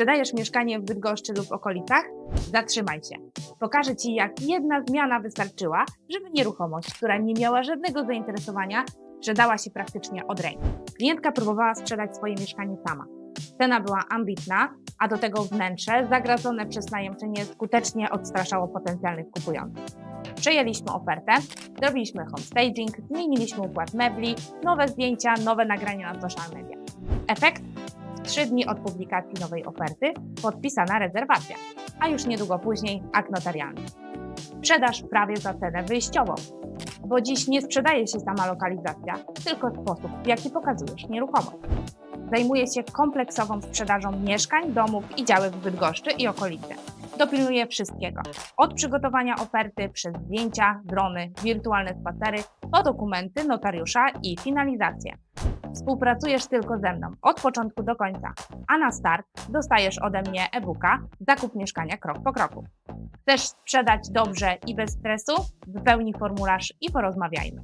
Sprzedajesz mieszkanie w Bydgoszczy lub okolicach? Zatrzymaj się. Pokażę Ci, jak jedna zmiana wystarczyła, żeby nieruchomość, która nie miała żadnego zainteresowania, sprzedała się praktycznie od ręki. Klientka próbowała sprzedać swoje mieszkanie sama. Cena była ambitna, a do tego wnętrze zagradzone przez najemczynię skutecznie odstraszało potencjalnych kupujących. Przejęliśmy ofertę, zrobiliśmy homestaging, zmieniliśmy układ mebli, nowe zdjęcia, nowe nagrania na social media. Efekt? W trzy dni od publikacji nowej oferty podpisana rezerwacja, a już niedługo później akt notarialny. Sprzedaż prawie za cenę wyjściową, bo dziś nie sprzedaje się sama lokalizacja, tylko sposób, w jaki pokazujesz nieruchomość. Zajmuje się kompleksową sprzedażą mieszkań, domów i działek w Bydgoszczy i okolicy. Dopilnuje wszystkiego. Od przygotowania oferty przez zdjęcia, drony, wirtualne spacery, po dokumenty, notariusza i finalizację. Współpracujesz tylko ze mną od początku do końca, a na start dostajesz ode mnie e-booka Zakup mieszkania krok po kroku. Chcesz sprzedać dobrze i bez stresu? Wypełnij formularz i porozmawiajmy.